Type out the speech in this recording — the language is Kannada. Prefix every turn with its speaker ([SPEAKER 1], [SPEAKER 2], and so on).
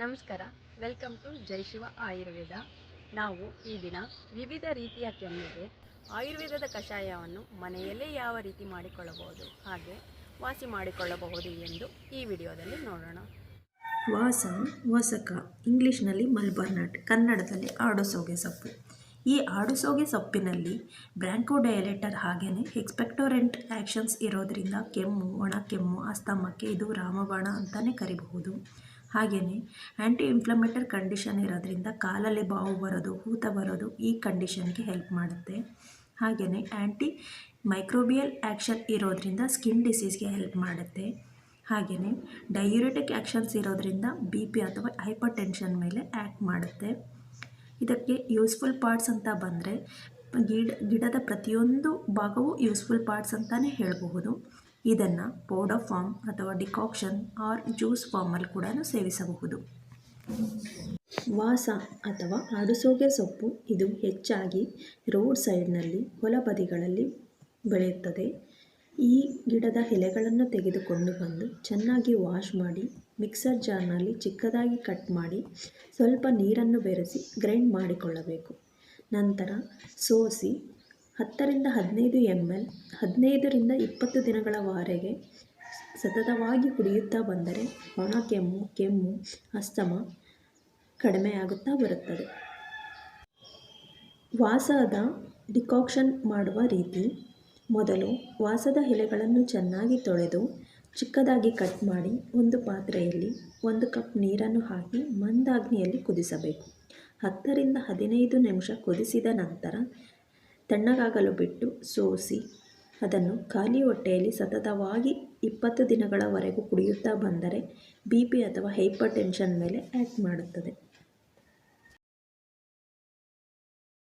[SPEAKER 1] ನಮಸ್ಕಾರ. Welcome to Jai Shiva Ayurveda. ನಾವು ಈ ದಿನ ವಿವಿಧ ರೀತಿಯ ಕೆಮ್ಮಿಗೆ, ಆಯುರ್ವೇದದ ಕಷಾಯವನ್ನು ಮನೆಯಲ್ಲೇ ಯಾವ ರೀತಿ ಮಾಡಿಕೊಳ್ಳಬಹುದು, ಹಾಗೆ ವಾಸಿ ಮಾಡಿಕೊಳ್ಳಬಹುದು ಎಂದು ಈ ವಿಡಿಯೋದಲ್ಲಿ ನೋಡೋಣ.
[SPEAKER 2] ವಾಸಂ ವಸಕ, ಇಂಗ್ಲೀಷ್ನಲ್ಲಿ ಮಲ್ಬರ್ನಟ್ ಕನ್ನಡದಲ್ಲಿ ಆಡುಸೋಗೆ ಸೊಪ್ಪು. ಈ ಆಡುಸೋಗೆ ಸೊಪ್ಪಿನಲ್ಲಿ ಬ್ರ್ಯಾಂಕೋಡಯಲೇಟರ್ ಹಾಗೆಯೇ ಎಕ್ಸ್ಪೆಕ್ಟೋರೆಂಟ್ ಆ್ಯಕ್ಷನ್ಸ್ ಇರೋದರಿಂದ ಕೆಮ್ಮು, ಒಣ ಕೆಮ್ಮು, ಅಸ್ತಮಕ್ಕೆ ಇದು ರಾಮಬಾಣ ಅಂತಲೇ ಕರಿಬಹುದು. ಹಾಗೆಯೇ ಆ್ಯಂಟಿ ಇನ್ಫ್ಲಮೇಟರಿ ಕಂಡೀಷನ್ ಇರೋದ್ರಿಂದ ಕಾಲಲ್ಲಿ ಬಾವು ಬರೋದು ಊತ ಬರೋದು ಈ ಕಂಡೀಷನ್ಗೆ ಹೆಲ್ಪ್ ಮಾಡುತ್ತೆ. ಹಾಗೆಯೇ ಆ್ಯಂಟಿ ಮೈಕ್ರೋಬಿಯಲ್ ಆ್ಯಕ್ಷನ್ ಇರೋದ್ರಿಂದ ಸ್ಕಿನ್ ಡಿಸೀಸ್ಗೆ ಹೆಲ್ಪ್ ಮಾಡುತ್ತೆ. ಹಾಗೆಯೇ ಡಯೂರೆಟಿಕ್ ಆ್ಯಕ್ಷನ್ಸ್ ಇರೋದ್ರಿಂದ ಬಿ ಪಿ ಅಥವಾ ಹೈಪರ್ ಟೆನ್ಷನ್ ಮೇಲೆ ಆ್ಯಕ್ಟ್ ಮಾಡುತ್ತೆ. ಇದಕ್ಕೆ ಯೂಸ್ಫುಲ್ ಪಾರ್ಟ್ಸ್ ಅಂತ ಬಂದರೆ ಗಿಡ, ಗಿಡದ ಪ್ರತಿಯೊಂದು ಭಾಗವೂ ಯೂಸ್ಫುಲ್ ಪಾರ್ಟ್ಸ್ ಅಂತಲೇ ಹೇಳಬಹುದು. ಇದನ್ನು ಪೌಡರ್ ಫಾರ್ಮ್ ಅಥವಾ ಡಿಕಾಕ್ಷನ್ ಆರ್ ಜ್ಯೂಸ್ ಫಾರ್ಮಲ್ಲಿ ಕೂಡ ಸೇವಿಸಬಹುದು. ವಾಸ ಅಥವಾ ಅಡುಸೋಗೆ ಸೊಪ್ಪು ಇದು ಹೆಚ್ಚಾಗಿ ರೋಡ್ ಸೈಡ್ನಲ್ಲಿ ಹೊಲ ಬದಿಗಳಲ್ಲಿ ಬೆಳೆಯುತ್ತದೆ. ಈ ಗಿಡದ ಎಲೆಗಳನ್ನು ತೆಗೆದುಕೊಂಡು ಬಂದು ಚೆನ್ನಾಗಿ ವಾಶ್ ಮಾಡಿ ಮಿಕ್ಸರ್ ಜಾರ್ನಲ್ಲಿ ಚಿಕ್ಕದಾಗಿ ಕಟ್ ಮಾಡಿ, ಸ್ವಲ್ಪ ನೀರನ್ನು ಬೆರೆಸಿ ಗ್ರೈಂಡ್ ಮಾಡಿಕೊಳ್ಳಬೇಕು. ನಂತರ ಸೋಸಿ ಹತ್ತರಿಂದ ಹದಿನೈದು ಎಂ ಎಲ್ ಹದಿನೈದರಿಂದ ಇಪ್ಪತ್ತು ದಿನಗಳವರೆಗೆ ಸತತವಾಗಿ ಕುಡಿಯುತ್ತಾ ಬಂದರೆ ಒಣ ಕೆಮ್ಮು ಕೆಮ್ಮು, ಅಸ್ತಮ ಕಡಿಮೆಯಾಗುತ್ತಾ ಬರುತ್ತದೆ. ವಾಸದ ಡಿಕಾಕ್ಷನ್ ಮಾಡುವ ರೀತಿ ಮೊದಲು ವಾಸದ ಎಲೆಗಳನ್ನು ಚೆನ್ನಾಗಿ ತೊಳೆದು ಚಿಕ್ಕದಾಗಿ ಕಟ್ ಮಾಡಿ ಒಂದು ಪಾತ್ರೆಯಲ್ಲಿ ಒಂದು ಕಪ್ ನೀರನ್ನು ಹಾಕಿ ಮಂದಾಗ್ನಿಯಲ್ಲಿ ಕುದಿಸಬೇಕು. ಹತ್ತರಿಂದ ಹದಿನೈದು ನಿಮಿಷ ಕುದಿಸಿದ ನಂತರ ತಣ್ಣಗಾಗಲು ಬಿಟ್ಟು ಸೋಸಿ ಅದನ್ನು ಖಾಲಿ ಹೊಟ್ಟೆಯಲ್ಲಿ ಸತತವಾಗಿ ಇಪ್ಪತ್ತು ದಿನಗಳವರೆಗೂ ಕುಡಿಯುತ್ತಾ ಬಂದರೆ ಬಿ ಪಿ ಅಥವಾ ಹೈಪರ್ ಟೆನ್ಷನ್ ಮೇಲೆ ಆ್ಯಕ್ಟ್ ಮಾಡುತ್ತದೆ.